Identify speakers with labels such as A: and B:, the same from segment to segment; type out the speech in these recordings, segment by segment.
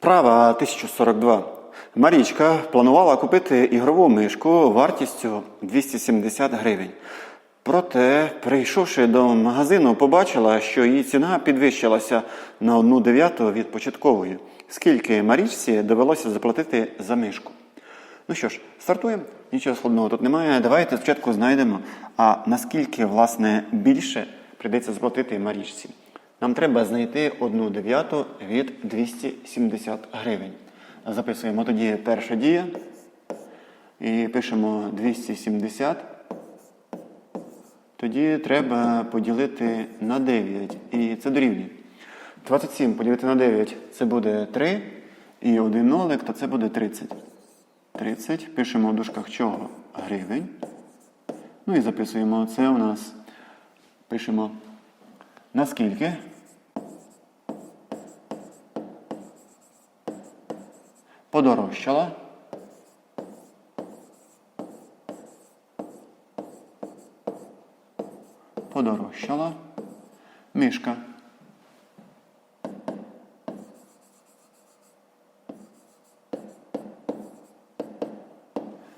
A: Права 1042. Марічка планувала купити ігрову мишку вартістю 270 гривень. Проте, прийшовши до магазину, побачила, що її ціна підвищилася на одну дев'яту від початкової. Скільки Марічці довелося заплатити за мишку? Ну що ж, стартуємо. Нічого складного тут немає. Давайте спочатку знайдемо, а наскільки власне більше прийдеться заплатити Марічці. Нам треба знайти одну дев'яту від 270 гривень. Записуємо тоді перша дія і пишемо 270. Тоді треба поділити на 9. І це дорівнює. 27 поділити на 9 це буде 3. І один нолик, то це буде 30. 30. Пишемо в дужках чого? Гривень. Ну і записуємо. Це у нас пишемо наскільки. Подорожчала. Подорожчала. Мишка.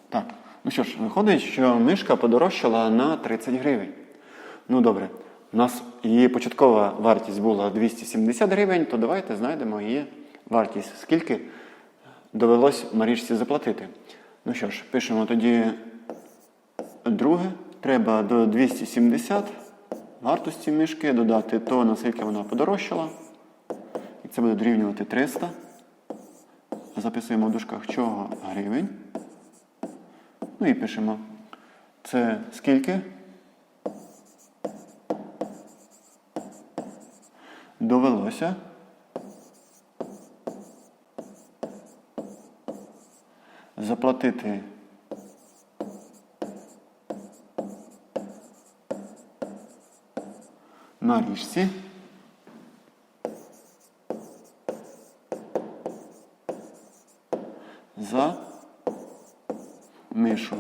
A: Так, ну що ж, виходить, що мишка подорожчала на 30 гривень. Ну добре, у нас її початкова вартість була 270 гривень, то давайте знайдемо її вартість. Скільки довелось Марічці заплатити. Ну що ж, пишемо тоді друге. Треба до 270 вартості мишки додати то, наскільки вона подорожчала. І це буде дорівнювати 300. Записуємо в дужках чого гривень. Ну і пишемо. Це скільки? Довелося. Заплатити на річці. За мишу.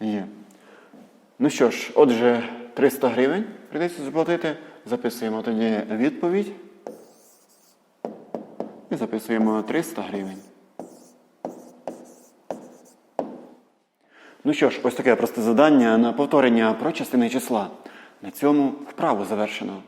A: Є. Ну що ж, отже, 300 гривень прийдеться заплатити. Записуємо тоді відповідь. І записуємо 300 гривень. Ну що ж, ось таке просте завдання на повторення про частини числа. На цьому вправу завершено.